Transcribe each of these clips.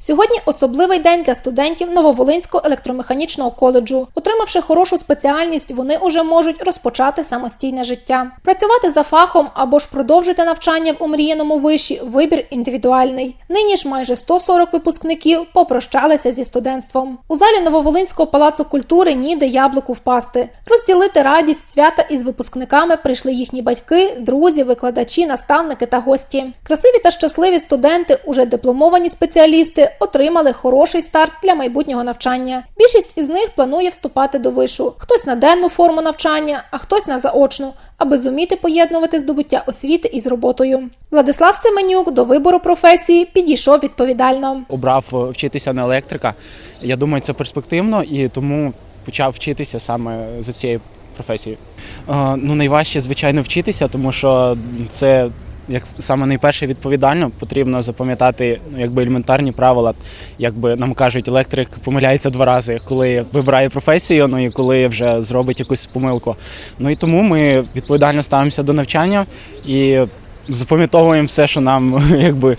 Сьогодні особливий день для студентів Нововолинського електромеханічного коледжу. Отримавши хорошу спеціальність, вони уже можуть розпочати самостійне життя. Працювати за фахом або ж продовжити навчання в омріяному виші вибір індивідуальний. Нині ж майже 140 випускників попрощалися зі студентством. У залі Нововолинського палацу культури ніде яблуку впасти. Розділити радість свята із випускниками прийшли їхні батьки, друзі, викладачі, наставники та гості. Красиві та щасливі студенти, уже дипломовані спеціалісти, отримали хороший старт для майбутнього навчання. Більшість із них планує вступати до вишу. Хтось на денну форму навчання, а хтось на заочну, аби зуміти поєднувати здобуття освіти із роботою. Владислав Семенюк до вибору професії підійшов відповідально. обрав е, вчитися на електрика. Я думаю, це перспективно і тому почав вчитися саме за цією професією. Е, Ну, найважче, звичайно, вчитися, тому що це як саме найперше відповідально, потрібно запам'ятати ну, якби елементарні правила. Якби нам кажуть, електрик помиляється два рази, коли вибирає професію, ну і коли вже зробить якусь помилку. Ну і тому ми відповідально ставимося до навчання і запам'ятовуємо все, що нам якби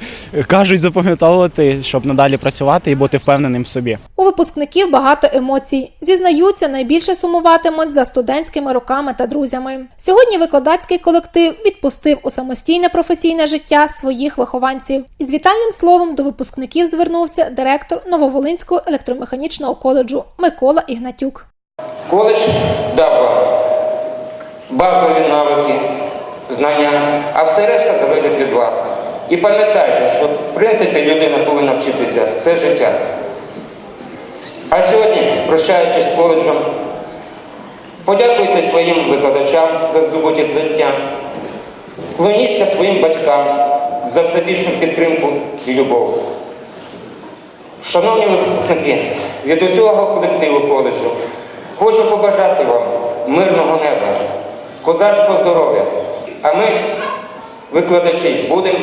кажуть запам'ятовувати, щоб надалі працювати і бути впевненим в собі. У випускників багато емоцій. Зізнаються, найбільше сумуватимуть за студентськими роками та друзями. Сьогодні викладацький колектив відпустив у самостійне професійне життя своїх вихованців. Із вітальним словом до випускників звернувся директор Нововолинського електромеханічного коледжу Микола Ігнатюк. Коледж дав вам базові навики, знання, а все решта залежить від вас. І пам'ятайте, що в принципі людина повинна вчитися все життя. А сьогодні, прощаючись з коледжем, подякуйте своїм викладачам за здобуті знання, клоніться своїм батькам за всебічну підтримку і любов. Шановні випускники, від усього колективу коледжу хочу побажати вам мирного неба, козацького здоров'я. А ми, викладачі, будемо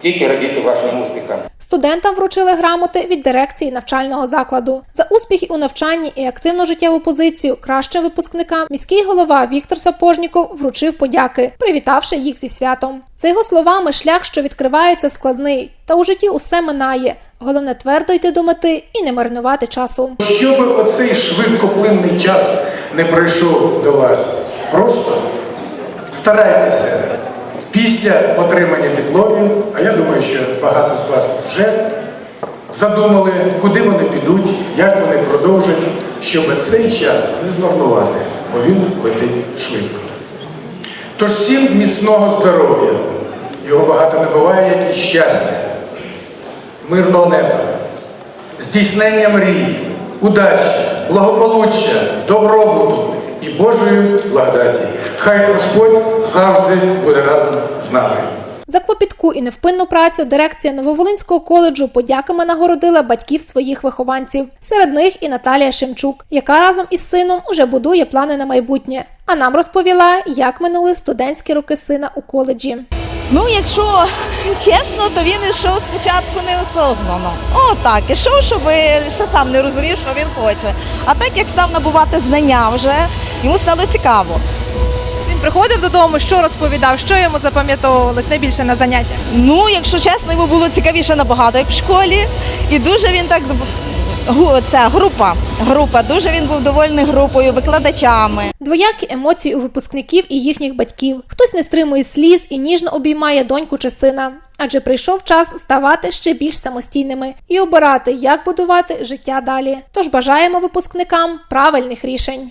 тільки радіти вашим успіхам. Студентам вручили грамоти від дирекції навчального закладу за успіхи у навчанні і активну життєву позицію кращим випускникам. Міський голова Віктор Сапожніков вручив подяки, привітавши їх зі святом. За його словами, шлях, що відкривається, складний, та у житті усе минає. Головне твердо йти до мети і не марнувати часу. Щоб оцей швидкоплинний час не пройшов до вас, просто старайтеся. Після отримання дипломів, а я думаю, що багато з вас вже задумали, куди вони підуть, як вони продовжать, щоб цей час не змарнувати, бо він летить швидко. Тож всім міцного здоров'я, його багато не буває, як і щастя, мирного неба, здійснення мрій, удачі, благополуччя, добробуту і Божої благодаті. Хай Господь завжди буде разом з нами. За клопітку і невпинну працю дирекція Нововолинського коледжу подяками нагородила батьків своїх вихованців. Серед них і Наталія Шемчук, яка разом із сином уже будує плани на майбутнє. А нам розповіла, як минули студентські роки сина у коледжі. Ну, якщо чесно, то він йшов спочатку неосознано. О, так, ішов, щоб ще сам не розумів, що він хоче. А так як став набувати знання вже, йому стало цікаво. Він приходив додому, що розповідав, що йому запам'ятовувалось найбільше на заняттях. Ну, якщо чесно, йому було цікавіше набагато, як в школі. І дуже він так це група. Група. Дуже він був довольний групою, викладачами. Двоякі емоції у випускників і їхніх батьків. Хтось не стримує сліз і ніжно обіймає доньку чи сина. Адже прийшов час ставати ще більш самостійними і обирати, як будувати життя далі. Тож бажаємо випускникам правильних рішень.